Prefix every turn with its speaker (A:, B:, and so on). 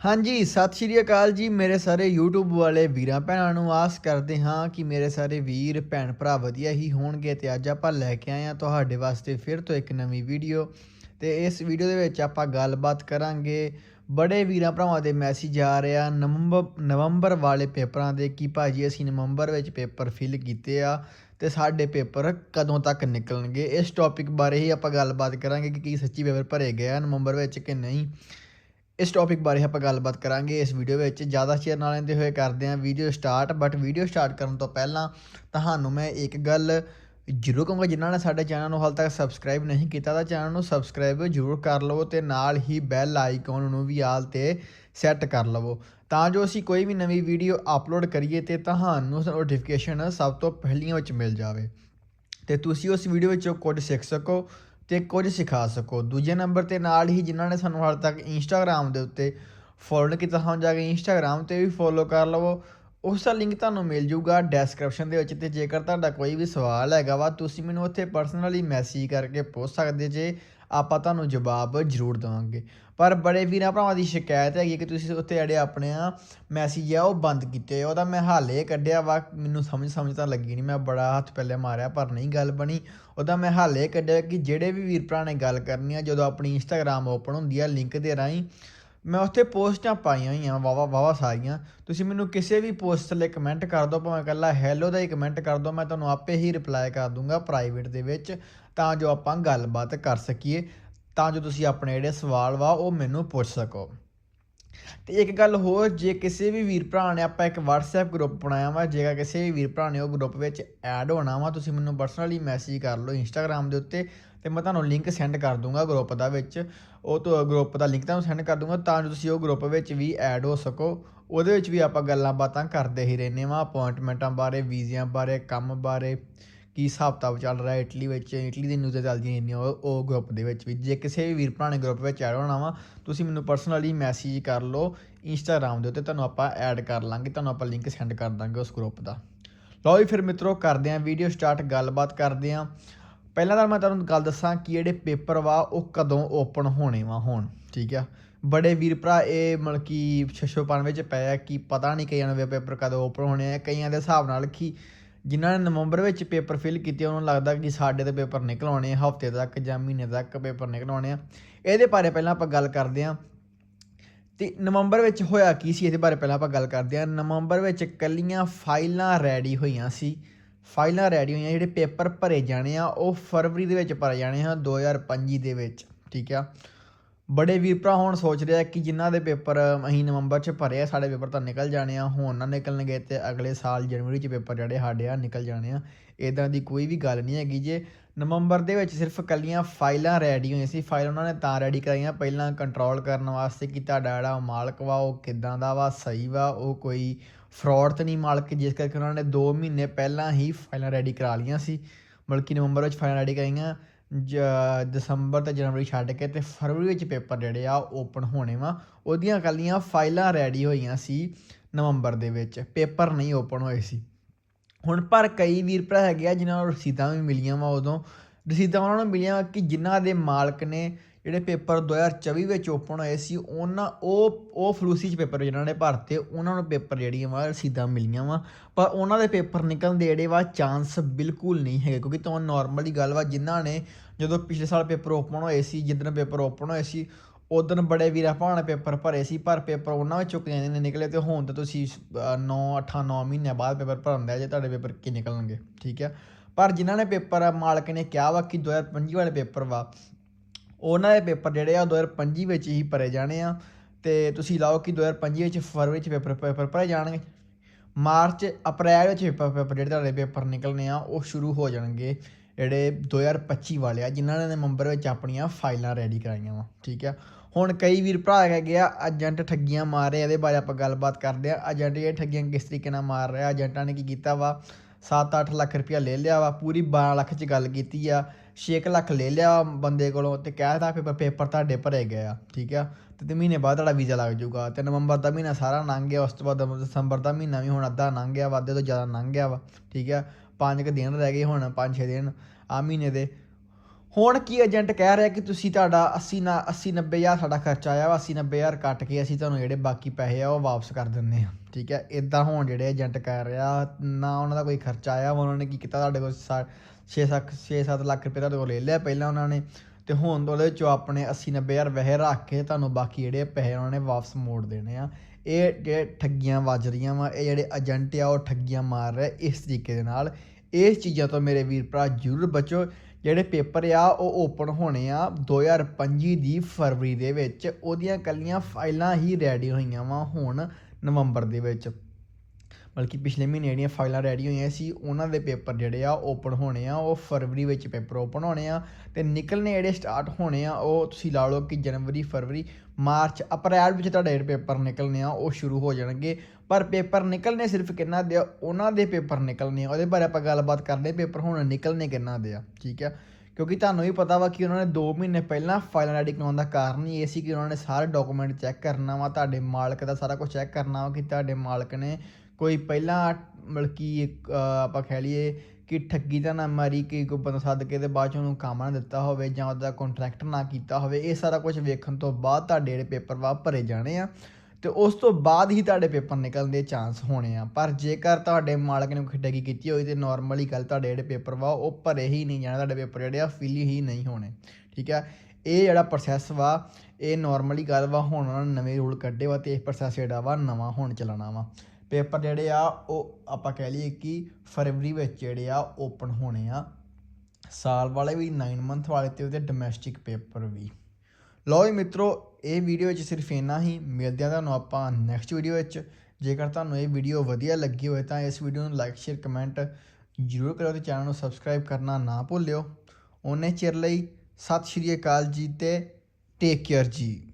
A: ਹਾਂਜੀ, ਸਤਿ ਸ਼੍ਰੀ ਅਕਾਲ ਜੀ ਮੇਰੇ ਸਾਰੇ YouTube ਵਾਲੇ ਵੀਰਾਂ ਭੈਣਾਂ ਨੂੰ। ਆਸ ਕਰਦੇ ਹਾਂ ਕਿ ਮੇਰੇ ਸਾਰੇ ਵੀਰ, ਭੈਣ ਭਰਾ ਵਧੀਆ ਹੀ ਹੋਣਗੇ ਤੇ ਅੱਜ ਆਪਾਂ ਲੈ ਕੇ ਆਏ ਹਾਂ ਤੁਹਾਡੇ ਵਾਸਤੇ ਫਿਰ ਤੋਂ ਇੱਕ ਨਵੀਂ ਵੀਡੀਓ। ਤੇ ਇਸ ਵੀਡੀਓ ਦੇ ਵਿੱਚ ਆਪਾਂ ਗੱਲਬਾਤ ਕਰਾਂਗੇ। ਬੜੇ ਵੀਰਾਂ ਭਰਾਵਾਂ ਦੇ ਮੈਸੇਜ ਆ ਰਿਹਾ ਨਵੰਬਰ ਨਵੰਬਰ ਵਾਲੇ ਪੇਪਰਾਂ ਦੇ ਕਿ ਭਾਜੀ ਅਸੀਂ ਨਵੰਬਰ ਵਿੱਚ ਪੇਪਰ ਫਿਲ ਕੀਤੇ ਆ ਤੇ ਸਾਡੇ ਪੇਪਰ ਕਦੋਂ ਤੱਕ ਨਿਕਲਣਗੇ? ਇਸ ਟੌਪਿਕ ਬਾਰੇ ਹੀ ਆਪਾਂ ਗੱਲਬਾਤ ਕਰਾਂਗੇ ਕਿ ਕੀ ਸੱਚੀ ਪੇਪਰ ਭਰੇ ਗਏ ਆ, ਨਵੰਬਰ ਵਿੱਚ ਕਿ ਨਹੀਂ। ਇਸ ਟੌਪਿਕ ਬਾਰੇ ਆਪਾਂ ਗੱਲਬਾਤ ਕਰਾਂਗੇ ਇਸ ਵੀਡੀਓ ਵਿੱਚ। ਜ਼ਿਆਦਾ ਸ਼ੇਅਰ ਨਾ ਲੈਂਦੇ ਹੋਏ ਕਰਦੇ ਹਾਂ video start but video start ਕਰਨ ਤੋਂ ਪਹਿਲਾਂ ਤੁਹਾਨੂੰ ਮੈਂ ਇੱਕ ਗੱਲ ਜ਼ਰੂਰ ਕਹੂੰਗਾ, ਜਿਨ੍ਹਾਂ ਨੇ ਸਾਡੇ ਚੈਨਲ ਨੂੰ ਹਾਲ ਤੱਕ ਸਬਸਕ੍ਰਾਈਬ ਨਹੀਂ ਕੀਤਾ ਤਾਂ ਚੈਨਲ ਨੂੰ ਸਬਸਕ੍ਰਾਈਬ ਜ਼ਰੂਰ ਕਰ ਲਵੋ ਤੇ ਨਾਲ ਹੀ ਬੈਲ ਆਈਕਨ ਨੂੰ ਵੀ ਆਲ ਤੇ ਸੈੱਟ ਕਰ ਲਵੋ। ਤਾਂ ਜੋ ਅਸੀਂ ਕੋਈ ਵੀ ਨਵੀਂ ਵੀਡੀਓ ਅਪਲੋਡ ਕਰੀਏ ਤੇ ਤੁਹਾਨੂੰ ਨੋਟੀਫਿਕੇਸ਼ਨ ਸਭ ਤੋਂ ਪਹਿਲੀਆਂ ਵਿੱਚ ਮਿਲ ਜਾਵੇ। ਤੇ ਤੁਸੀਂ ਉਸ ਵੀਡੀਓ ਵਿੱਚੋਂ ਕੁਝ ਸਿੱਖ ਸਕੋ। ਤੇ ਕੁਝ ਸਿਖਾ ਸਕੋ। ਦੂਜੇ ਨੰਬਰ ਤੇ ਨਾਲ ਹੀ ਜਿਨ੍ਹਾਂ ਨੇ ਸਾਨੂੰ ਹਾਲ ਤੱਕ ਇੰਸਟਾਗ੍ਰam ਦੇ ਉੱਤੇ ਫੋਲੋ ਕੀਤਾ ਹਾਂ ਜਾ ਕੇ ਇੰਸਟਾਗ੍ਰam ਤੇ ਵੀ ਫੋਲੋ ਕਰ ਲਵੋ। ਉਸ ਦਾ ਲਿੰਕ ਤੁਹਾਨੂੰ ਮਿਲ ਜੂਗਾ ਡੈਸਕ੍ਰਿਪਸ਼ਨ ਦੇ ਵਿੱਚ ਤੇ ਜੇਕਰ ਤੁਹਾਡਾ ਕੋਈ ਵੀ ਸਵਾਲ ਹੈਗਾ ਵਾ, ਤੁਸੀਂ ਮੈਨੂੰ ਉੱਥੇ ਪਰਸਨਲੀ ਮੈਸੇਜ ਕਰਕੇ ਪੁੱਛ ਸਕਦੇ ਜੇ। ਆਪਾਂ ਤੁਹਾਨੂੰ ਜਵਾਬ ਜ਼ਰੂਰ ਦੇਵਾਂਗੇ ਪਰ ਬੜੇ ਵੀਰਾਂ ਭਰਾਵਾਂ ਦੀ ਸ਼ਿਕਾਇਤ ਹੈਗੀ ਕਿ ਤੁਸੀਂ ਉੱਥੇ ਜਿਹੜੇ ਆਪਣੇ ਆ ਮੈਸੇਜ ਆ ਉਹ ਬੰਦ ਕੀਤੇ ਆ। ਉਹਦਾ ਮੈਂ ਹਾਲੇ ਕੱਢਿਆ ਵਾ, ਮੈਨੂੰ ਸਮਝ ਸਮਝ ਤਾਂ ਲੱਗੀ ਨਹੀਂ ਮੈਂ ਬੜਾ ਹੱਥ ਪਹਿਲੇ ਮਾਰਿਆ ਪਰ ਨਹੀਂ ਗੱਲ ਬਣੀ ਉਹਦਾ ਮੈਂ ਹਾਲੇ ਕੱਢਿਆ ਕਿ ਜਿਹੜੇ ਵੀ ਵੀਰ ਭਰਾ ਨੇ ਗੱਲ ਕਰਨੀ ਆ, ਜਦੋਂ ਆਪਣੀ ਇੰਸਟਾਗ੍ਰam ਓਪਨ ਹੁੰਦੀ ਆ ਲਿੰਕ ਦੇ ਰਾਹੀਂ ਮੈਂ ਉੱਥੇ ਪੋਸਟਾਂ ਪਾਈਆਂ ਹੋਈਆਂ ਵਾਵਾ ਵਾਵਾ ਸਾਰੀਆਂ। ਤੁਸੀਂ ਮੈਨੂੰ ਕਿਸੇ ਵੀ ਪੋਸਟ ਥੱਲੇ ਕਮੈਂਟ ਕਰ ਦਿਓ, ਭਾਵੇਂ ਇਕੱਲਾ ਹੈਲੋ ਦਾ ਹੀ ਕਮੈਂਟ ਕਰ ਦਿਓ, ਮੈਂ ਤੁਹਾਨੂੰ ਆਪੇ ਹੀ ਰਿਪਲਾਈ ਕਰ ਦੂੰਗਾ ਪ੍ਰਾਈਵੇਟ ਦੇ ਵਿੱਚ, ਤਾਂ ਜੋ ਆਪਾਂ ਗੱਲਬਾਤ ਕਰ ਸਕੀਏ, ਤਾਂ ਜੋ ਤੁਸੀਂ ਆਪਣੇ ਜਿਹੜੇ ਸਵਾਲ ਵਾ, ਉਹ ਮੈਨੂੰ ਪੁੱਛ ਸਕੋ। ਤੇ ਇੱਕ ਗੱਲ ਹੋਰ, ਜੇ ਕਿਸੇ ਵੀ ਵੀਰ ਭਰਾ ਨੇ ਆਪਾਂ ਇੱਕ WhatsApp ਗਰੁੱਪ ਬਣਾਇਆ ਵਾ ਜੇਕਰ ਕਿਸੇ ਵੀ ਵੀਰ ਭਰਾ ਨੇ ਉਹ ਗਰੁੱਪ ਵਿੱਚ ਐਡ ਹੋਣਾ ਵਾ, ਤੁਸੀਂ ਮੈਨੂੰ ਪਰਸਨਲੀ ਮੈਸੇਜ ਕਰ ਲਓ Instagram ਦੇ ਉੱਤੇ ਤੇ ਮੈਂ ਤੁਹਾਨੂੰ ਲਿੰਕ ਸੈਂਡ ਕਰ ਦੂੰਗਾ ਗਰੁੱਪ ਦਾ ਵਿੱਚ। ਉਹ ਤੋਂ ਗਰੁੱਪ ਦਾ ਲਿੰਕ ਤੁਹਾਨੂੰ ਸੈਂਡ ਕਰ ਦੂੰਗਾ ਤਾਂ ਜੋ ਤੁਸੀਂ ਉਹ ਗਰੁੱਪ ਵਿੱਚ ਵੀ ਐਡ ਹੋ ਸਕੋ। ਉਹਦੇ ਵਿੱਚ ਵੀ ਆਪਾਂ ਗੱਲਾਂ ਬਾਤਾਂ ਕਰਦੇ ਹੀ ਰਹਿੰਦੇ ਵਾਂ ਅਪਾਇੰਟਮੈਂਟਾਂ ਬਾਰੇ, ਵੀਜ਼ਿਆਂ ਬਾਰੇ, ਕੰਮ ਬਾਰੇ, ਕੀ ਹਿਸਾਬ ਕਿਤਾਬ ਚੱਲ ਰਿਹਾ ਇਟਲੀ ਵਿੱਚ, ਇਟਲੀ ਦੀ ਨਿਊਜ਼ਾਂ ਚੱਲਦੀਆਂ ਇੰਨੀਆਂ ਉਹ ਉਹ ਗਰੁੱਪ ਦੇ ਵਿੱਚ ਵੀ। ਜੇ ਕਿਸੇ ਵੀ ਵੀਰ ਭਰਾ ਨੇ ਗਰੁੱਪ ਵਿੱਚ ਐਡ ਹੋਣਾ ਵਾ, ਤੁਸੀਂ ਮੈਨੂੰ ਪਰਸਨਲੀ ਮੈਸੇਜ ਕਰ ਲਓ। ਇੰਸਟਾਗ੍ਰਾਮ ਦੇ ਉੱਤੇ ਤੁਹਾਨੂੰ ਆਪਾਂ ਐਡ ਕਰ ਲਾਂਗੇ, ਤੁਹਾਨੂੰ ਆਪਾਂ ਲਿੰਕ ਸੈਂਡ ਕਰ ਦਾਂਗੇ ਉਸ ਗਰੁੱਪ ਦਾ। ਲਓ ਜੀ, ਫਿਰ ਮਿੱਤਰੋ, ਕਰਦੇ ਆਂ ਵੀਡੀਓ ਸਟਾਰਟ ਗੱਲਬਾਤ ਕਰਦੇ ਆਂ ਪਹਿਲਾਂ ਤਾਂ ਮੈਂ ਤੁਹਾਨੂੰ ਗੱਲ ਦੱਸਾਂ ਕਿ ਜਿਹੜੇ ਪੇਪਰ ਵਾ ਉਹ ਕਦੋਂ ਓਪਨ ਹੋਣੇ ਵਾ ਹੁਣ, ਠੀਕ ਆ? ਬੜੇ ਵੀਰ ਭਰਾ, ਇਹ ਮਤਲਬ ਕਿ ਛਛੋਪਨ ਵਿੱਚ ਪਿਆ ਕਿ ਪਤਾ ਨਹੀਂ ਕਈਆਂ ਦੇ ਪੇਪਰ ਕਦੋਂ ਓਪਨ ਹੋਣੇ ਆ। ਕਈਆਂ ਦੇ ਹਿਸਾਬ ਨਾਲ ਕਿ ਜਿਨ੍ਹਾਂ ਨੇ ਨਵੰਬਰ ਵਿੱਚ ਪੇਪਰ ਫਿਲ ਕੀਤੇ, ਉਹਨਾਂ ਨੂੰ ਲੱਗਦਾ ਕਿ ਸਾਡੇ ਤੇ ਪੇਪਰ ਨਿਕਲ ਹਫ਼ਤੇ ਤੱਕ ਜਾਂ ਮਹੀਨੇ ਤੱਕ ਪੇਪਰ ਨਿਕਲ ਆ। ਇਹਦੇ ਬਾਰੇ ਪਹਿਲਾਂ ਆਪਾਂ ਗੱਲ ਕਰਦੇ ਆਂ। ਤੇ ਨਵੰਬਰ ਵਿੱਚ ਹੋਇਆ ਕੀ ਸੀ? ਇਹਦੇ ਬਾਰੇ ਪਹਿਲਾਂ ਆਪਾਂ ਗੱਲ ਕਰਦੇ ਹਾਂ ਨਵੰਬਰ ਵਿੱਚ ਕੱਲੀਆਂ ਫਾਈਲਾਂ ਰੈਡੀ ਹੋਈਆਂ ਸੀ। ਫਾਈਲਾਂ ਰੈਡੀ ਹੋਈਆਂ, ਜਿਹੜੇ ਪੇਪਰ ਭਰੇ ਜਾਣੇ ਆ, ਉਹ ਫਰਵਰੀ ਦੇ ਵਿੱਚ ਭਰੇ ਜਾਣੇ ਆ 2025 ਦੇ ਵਿੱਚ, ਠੀਕ ਆ? ਬੜੇ ਵੀਰ ਭਰਾ ਹੁਣ ਸੋਚ ਰਿਹਾ ਕਿ ਜਿਨ੍ਹਾਂ ਦੇ ਪੇਪਰ ਅਸੀਂ ਨਵੰਬਰ 'ਚ ਭਰੇ ਆ, ਸਾਡੇ ਪੇਪਰ ਤਾਂ ਨਿਕਲ ਜਾਣੇ ਆ, ਹੁਣ ਨਾ ਨਿਕਲਣਗੇ ਤੇ ਅਗਲੇ ਸਾਲ ਜਨਵਰੀ 'ਚ ਪੇਪਰ ਜਿਹੜੇ ਸਾਡੇ ਆ ਨਿਕਲ ਜਾਣੇ ਆ। ਇਦਾਂ ਦੀ ਕੋਈ ਵੀ ਗੱਲ ਨਹੀਂ ਹੈਗੀ ਜੇ ਨਵੰਬਰ ਦੇ ਵਿੱਚ ਸਿਰਫ ਕੱਲੀਆਂ ਫਾਈਲਾਂ ਰੈਡੀ ਹੋਈਆਂ ਸੀ। ਫਾਈਲ ਉਹਨਾਂ ਨੇ ਤਾਂ ਰੈਡੀ ਕਰਾਈਆਂ, ਪਹਿਲਾਂ ਕੰਟਰੋਲ ਕਰਨ ਵਾਸਤੇ ਕਿ ਤੁਹਾਡਾ ਜਿਹੜਾ ਮਾਲਕ ਵਾ, ਉਹ ਕਿਦਾਂ ਦਾ ਵਾ, ਸਹੀ ਵਾ, ਉਹ ਕੋਈ ਫਰਾਡ ਤਾਂ ਨਹੀਂ ਮਾਲਕ, ਜਿਸ ਕਰਕੇ ਉਹਨਾਂ ਨੇ 2 ਮਹੀਨੇ ਪਹਿਲਾਂ ਹੀ ਫਾਈਲਾਂ ਰੈਡੀ ਕਰਾ ਲਈਆਂ ਸੀ। ਬਲਕਿ ਨਵੰਬਰ ਵਿੱਚ ਫਾਈਲਾਂ ਰੈਡੀ ਕਰਾਈਆਂ, ਜ- ਦਸੰਬਰ ਤੇ ਜਨਵਰੀ ਛੱਡ ਕੇ ਤੇ ਫਰਵਰੀ ਵਿੱਚ ਪੇਪਰ ਜਿਹੜੇ ਆ ਓਪਨ ਹੋਣੇ ਵਾ। ਉਹਦੀਆਂ ਕੱਲੀਆਂ ਫਾਈਲਾਂ ਰੈਡੀ ਹੋਈਆਂ ਸੀ ਨਵੰਬਰ ਦੇ ਵਿੱਚ। ਪੇਪਰ ਨਹੀਂ ਓਪਨ ਹੋਏ ਸੀ। ਹੁਣ ਪਰ ਕਈ ਵੀਰ ਭਰਾ ਹੈਗੇ ਆ ਜਿਨ੍ਹਾਂ ਨੂੰ ਰਸੀਦਾਂ ਵੀ ਮਿਲੀਆਂ ਵਾ ਉਦੋਂ। ਰਸੀਦਾਂ ਉਹਨਾਂ ਨੂੰ ਮਿਲੀਆਂ ਕਿ ਜਿਨ੍ਹਾਂ ਦੇ ਮਾਲਕ ਨੇ ਜਿਹੜੇ ਪੇਪਰ 2024 ਵਿੱਚ ਓਪਨ ਹੋਏ ਸੀ, ਉਹਨਾਂ ਉਹ ਉਹ ਫਲੂਸੀ ਚ ਪੇਪਰ ਜਿਨ੍ਹਾਂ ਨੇ ਭਰਤੇ, ਉਹਨਾਂ ਨੂੰ ਪੇਪਰ ਜਿਹੜੀਆਂ ਵਾ ਰਸੀਦਾਂ ਮਿਲੀਆਂ ਵਾ। ਪਰ ਉਹਨਾਂ ਦੇ ਪੇਪਰ ਨਿਕਲਣ ਦੇ ਜਿਹੜੇ ਵਾ ਚਾਂਸ ਬਿਲਕੁਲ ਨਹੀਂ ਹੈਗੇ ਕਿਉਂਕਿ ਤੁਹਾਨੂੰ ਨਾਰਮਲੀ ਗੱਲ ਵਾ, ਜਿਨ੍ਹਾਂ ਨੇ ਜਦੋਂ ਪਿਛਲੇ ਸਾਲ ਪੇਪਰ ਓਪਨ ਹੋਏ ਸੀ ਜਿੱਦਣ ਪੇਪਰ ਓਪਨ ਹੋਏ ਸੀ ਉਦੋਂ ਬੜੇ ਵੀਰਾਂ ਭਰਾਵਾਂ ਪੇਪਰ ਭਰੇ ਸੀ, ਪਰ ਪੇਪਰ ਉਹਨਾਂ ਵਿੱਚੋਂ ਕਿੰਨੇ ਨੇ, ਨਿਕਲੇ ਤੇ ਹੁਣ ਤਾਂ ਤੁਸੀਂ 9 8 9 ਮਹੀਨਿਆਂ ਬਾਅਦ ਪੇਪਰ ਭਰਨ ਦੇ ਜੇ ਤੁਹਾਡੇ ਪੇਪਰ ਕੀ ਨਿਕਲਣਗੇ, ਠੀਕ ਹੈ ਪਰ ਜਿਨ੍ਹਾਂ ਨੇ ਪੇਪਰ ਮਾਲਕ ਨੇ ਕਿਹਾ ਵਾ ਕਿ 2025 ਵਾਲੇ ਪੇਪਰ ਵਾ, ਉਹਨਾਂ ਦੇ ਪੇਪਰ ਜਿਹੜੇ ਆ 2025 ਵਿੱਚ ਹੀ ਭਰੇ ਜਾਣੇ ਆ, ਤੇ ਤੁਸੀਂ ਲਾਓ ਕਿ 2025 ਵਿੱਚ ਫਰਵਰੀ ਵਿੱਚ ਪੇਪਰ ਪੇਪਰ ਭਰੇ ਜਾਣਗੇ। ਮਾਰਚ, ਅਪ੍ਰੈਲ ਵਿੱਚ ਪੇਪਰ ਪੇਪਰ ਜਿਹੜੇ ਤੁਹਾਡੇ ਪੇਪਰ ਨਿਕਲਨੇ ਆ, ਉਹ ਸ਼ੁਰੂ ਹੋ ਜਾਣਗੇ, ਜਿਹੜੇ 2025 ਵਾਲੇ ਆ, ਜਿਨ੍ਹਾਂ ਨੇ ਨਵੰਬਰ ਵਿੱਚ ਆਪਣੀਆਂ ਫਾਈਲਾਂ ਰੈਡੀ ਕਰਾਈਆਂ ਵਾ, ਠੀਕ ਆ? ਹੁਣ ਕਈ ਵੀਰ ਭਰਾ ਹੈਗੇ ਆ ਏਜੰਟ ਠੱਗੀਆਂ ਮਾਰ ਰਹੇ ਆ, ਇਹਦੇ ਬਾਰੇ ਆਪਾਂ ਗੱਲਬਾਤ ਕਰਦੇ ਆ। ਏਜੰਟ ਇਹ ਠੱਗੀਆਂ ਕਿਸ ਤਰੀਕੇ ਨਾਲ ਮਾਰ ਰਿਹਾ ਏਜੰਟਾਂ ਨੇ ਕੀ ਕੀਤਾ ਵਾ? 7-8 ਲੱਖ ਰੁਪਇਆ ਲੈ ਲਿਆ ਵਾ ਪੂਰੀ 12 ਲੱਖ ਚ ਗੱਲ ਕੀਤੀ ਆ 6 ਲੱਖ ਲੈ ਲਿਆ ਬੰਦੇ ਕੋਲੋਂ ਤੇ ਕਹਿਤਾ ਪੇਪਰ ਪੇਪਰ ਤੁਹਾਡੇ ਭਰੇ ਗਏ ਆ ਠੀਕ ਆ? ਤੇ ਤੇ ਮਹੀਨੇ ਬਾਅਦ ਤੁਹਾਡਾ ਵੀਜ਼ਾ ਲੱਗ ਜਾਊਗਾ ਤੇ ਨਵੰਬਰ ਦਾ ਮਹੀਨਾ ਸਾਰਾ ਲੰਘ ਗਿਆ ਉਸ ਤੋਂ ਬਾਅਦ ਦਸੰਬਰ ਦਾ ਮਹੀਨਾ ਵੀ ਹੁਣ ਅੱਧਾ ਲੰਘ ਗਿਆ ਵਾਧੇ ਤੋਂ ਜ਼ਿਆਦਾ ਲੰਘ ਗਿਆ ਵਾ ਠੀਕ ਆ? ਪੰਜ ਕੁ ਦਿਨ ਰਹਿ ਗਏ ਹੁਣ ਪੰਜ ਛੇ ਦਿਨ ਆ ਮਹੀਨੇ ਦੇ। ਹੁਣ ਕੀ ਏਜੰਟ ਕਹਿ ਰਿਹਾ ਕਿ ਤੁਸੀਂ ਤੁਹਾਡਾ 80 ਨਾ 80 90 ਹਜ਼ਾਰ ਸਾਡਾ ਖਰਚਾ ਆਇਆ ਵਾ 80 90 ਹਜ਼ਾਰ ਕੱਟ ਕੇ ਅਸੀਂ ਤੁਹਾਨੂੰ ਜਿਹੜੇ ਬਾਕੀ ਪੈਸੇ ਆ ਉਹ ਵਾਪਸ ਕਰ ਦਿੰਦੇ ਆ ਠੀਕ ਹੈ? ਇਦਾਂ ਹੁਣ ਜਿਹੜੇ ਏਜੰਟ ਕਹਿ ਰਿਹਾ, ਨਾ ਉਹਨਾਂ ਦਾ ਕੋਈ ਖਰਚਾ ਆਇਆ ਉਹਨਾਂ ਨੇ ਕੀ ਕੀਤਾ? ਤੁਹਾਡੇ ਕੋਲ 6 7 6 7 ਲੱਖ ਰੁਪਏ ਤੁਹਾਡੇ ਕੋਲ ਲੈ ਲਿਆ ਪਹਿਲਾਂ ਉਹਨਾਂ ਨੇ ਤੇ ਹੁਣ ਉਹਦੇ ਵਿੱਚੋਂ ਆਪਣੇ 80 90 ਹਜ਼ਾਰ ਵਹਿ ਰੱਖ ਕੇ ਤੁਹਾਨੂੰ ਬਾਕੀ ਜਿਹੜੇ ਪੈਸੇ ਉਹਨਾਂ ਨੇ ਵਾਪਸ ਮੋੜ ਦੇਣੇ ਆ। ਇਹ ਜਿਹੜੇ ਠੱਗੀਆਂ ਵੱਜ ਰਹੀਆਂ ਵਾ, ਇਹ ਜਿਹੜੇ ਏਜੰਟ ਆ ਉਹ ਠੱਗੀਆਂ ਮਾਰ ਰਹੇ ਇਸ ਤਰੀਕੇ ਦੇ ਨਾਲ। ਇਸ ਚੀਜ਼ਾਂ ਤੋਂ ਮੇਰੇ ਵੀਰ ਭਰਾ ਜ਼ਰੂਰ ਬਚੋ। ਜਿਹੜੇ ਪੇਪਰ ਆ, ਉਹ ਓਪਨ ਹੋਣੇ ਆ 2025 ਦੀ ਫਰਵਰੀ ਦੇ ਵਿੱਚ। ਉਹਦੀਆਂ ਕੱਲੀਆਂ ਫਾਈਲਾਂ ਹੀ ਰੈਡੀ ਹੋਈਆਂ ਵਾ ਹੁਣ ਨਵੰਬਰ ਦੇ ਵਿੱਚ। ਬਲਕਿ ਪਿਛਲੇ ਮਹੀਨੇ ਜਿਹੜੀਆਂ ਫਾਈਲਾਂ ਰੈਡੀ ਹੋਈਆਂ ਸੀ, ਉਹਨਾਂ ਦੇ ਪੇਪਰ ਜਿਹੜੇ ਆ ਓਪਨ ਹੋਣੇ ਆ, ਉਹ ਫਰਵਰੀ ਵਿੱਚ ਪੇਪਰ ਓਪਨ ਹੋਣੇ ਆ ਤੇ ਨਿਕਲਣੇ ਜਿਹੜੇ ਸਟਾਰਟ ਹੋਣੇ ਆ, ਉਹ ਤੁਸੀਂ ਲਾ ਲਓ ਕਿ ਜਨਵਰੀ, ਫਰਵਰੀ, ਮਾਰਚ, ਅਪ੍ਰੈਲ ਵਿੱਚ ਤੁਹਾਡੇ ਜਿਹੜੇ ਪੇਪਰ ਨਿਕਲਣੇ ਆ, ਉਹ ਸ਼ੁਰੂ ਹੋ ਜਾਣਗੇ। ਪਰ ਪੇਪਰ ਨਿਕਲਣੇ ਸਿਰਫ ਕਿੰਨਾ ਦੇ ਆ? ਉਹਨਾਂ ਦੇ ਪੇਪਰ ਨਿਕਲਣੇ ਆ। ਉਹਦੇ ਬਾਰੇ ਆਪਾਂ ਗੱਲਬਾਤ ਕਰਦੇ ਪੇਪਰ ਹੁਣ ਨਿਕਲਣੇ ਕਿੰਨਾ ਦੇ ਆ, ਠੀਕ ਆ? ਕਿਉਂਕਿ ਤੁਹਾਨੂੰ ਵੀ ਪਤਾ ਵਾ ਕਿ ਉਹਨਾਂ ਨੇ 2 ਮਹੀਨੇ ਪਹਿਲਾਂ ਫਾਈਲ ਰੈਡੀ ਕਰਾਉਣ ਦਾ ਕਾਰਨ ਹੀ ਇਹ ਸੀ ਕਿ ਉਹਨਾਂ ਨੇ ਸਾਰੇ ਡਾਕੂਮੈਂਟ ਚੈੱਕ ਕਰਨਾ ਵਾ, ਤੁਹਾਡੇ ਮਾਲਕ ਦਾ ਸਾਰਾ ਕੁਝ ਚੈੱਕ ਕਰਨਾ ਵਾ ਕਿ ਤੁਹਾਡੇ ਮਾਲਕ ਨੇ ਕੋਈ ਪਹਿਲਾਂ ਮਤਲਬ ਕਿ ਇੱਕ, ਅਹ, ਆਪਾਂ ਕਹਿ ਲਈਏ ਕਿ ਠੱਗੀ ਤਾਂ ਨਾ ਮਾਰੀ ਕਿ ਕੋਈ ਬੰਦਾ ਸੱਦ ਕੇ ਤੇ ਬਾਅਦ ਚ ਉਹਨੂੰ ਕੰਮ ਨਾ ਦਿੱਤਾ ਹੋਵੇ ਜਾਂ ਉਹਦਾ ਕੰਟਰੈਕਟ ਨਾ ਕੀਤਾ ਹੋਵੇ ਇਹ ਸਾਰਾ ਕੁਝ ਵੇਖਣ ਤੋਂ ਬਾਅਦ ਤੁਹਾਡੇ ਜਿਹੜੇ ਪੇਪਰ ਵਾ ਭਰੇ ਜਾਣੇ ਆ ਤੇ ਉਸ ਤੋਂ ਬਾਅਦ ਹੀ ਤੁਹਾਡੇ ਪੇਪਰ ਨਿਕਲਣ ਦੇ ਚਾਂਸ ਹੋਣੇ ਆ। ਪਰ ਜੇਕਰ ਤੁਹਾਡੇ ਮਾਲਕ ਨੇ ਕੋਈ ਠੱਗੀ ਕੀਤੀ ਹੋਈ ਤੇ ਨਾਰਮਲੀ ਗੱਲ ਤੁਹਾਡੇ ਜਿਹੜੇ ਪੇਪਰ ਵਾ ਉਹ ਭਰੇ ਹੀ ਨਹੀਂ ਜਾਣੇ ਤੁਹਾਡੇ ਪੇਪਰ ਜਿਹੜੇ ਆ ਫਿਲ ਹੀ ਨਹੀਂ ਹੋਣੇ ਠੀਕ ਆ? ਇਹ ਜਿਹੜਾ ਪ੍ਰੋਸੈਸ ਵਾ ਇਹ ਨਾਰਮਲੀ ਗੱਲ ਵਾ ਹੁਣ ਉਹਨਾਂ ਨੇ ਨਵੇਂ ਰੂਲ ਕੱਢੇ ਵਾ ਤੇ ਇਹ ਪ੍ਰੋਸੈਸ ਜਿਹੜਾ ਵਾ ਨਵਾਂ ਹੁਣ ਚੱਲਣਾ ਵਾ। ਪੇਪਰ ਜਿਹੜੇ ਆ, ਉਹ ਆਪਾਂ ਕਹਿ ਲਈਏ ਕਿ ਫਰਵਰੀ ਵਿੱਚ ਜਿਹੜੇ ਆ ਓਪਨ ਹੋਣੇ ਆ। ਸਾਲ ਵਾਲੇ ਵੀ 9 ਮੰਥ ਵਾਲੇ ਤੇ ਉਹਦੇ ਡੋਮੈਸਟਿਕ ਪੇਪਰ ਵੀ। ਲਓ ਜੀ ਮਿੱਤਰੋ, ਇਹ ਵੀਡੀਓ ਵਿੱਚ ਸਿਰਫ ਇੰਨਾ ਹੀ। ਮਿਲਦੇ ਆ ਤੁਹਾਨੂੰ ਆਪਾਂ ਨੈਕਸਟ ਵੀਡੀਓ ਵਿੱਚ। ਜੇਕਰ ਤੁਹਾਨੂੰ ਇਹ ਵੀਡੀਓ ਵਧੀਆ ਲੱਗੀ ਹੋਵੇ ਤਾਂ ਇਸ ਵੀਡੀਓ ਨੂੰ ਲਾਈਕ ਸ਼ੇਅਰ ਕਮੈਂਟ ਜ਼ਰੂਰ ਕਰਿਓ ਤੇ ਚੈਨਲ ਨੂੰ ਸਬਸਕ੍ਰਾਈਬ ਕਰਨਾ ਨਾ ਭੁੱਲਿਓ। ਉਹਨੇ ਚਿਰ ਲਈ ਸਤਿ ਸ਼੍ਰੀ ਅਕਾਲ ਜੀ ਤੇ ਟੇਕ ਕੇਅਰ ਜੀ।